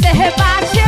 দেহে পাশে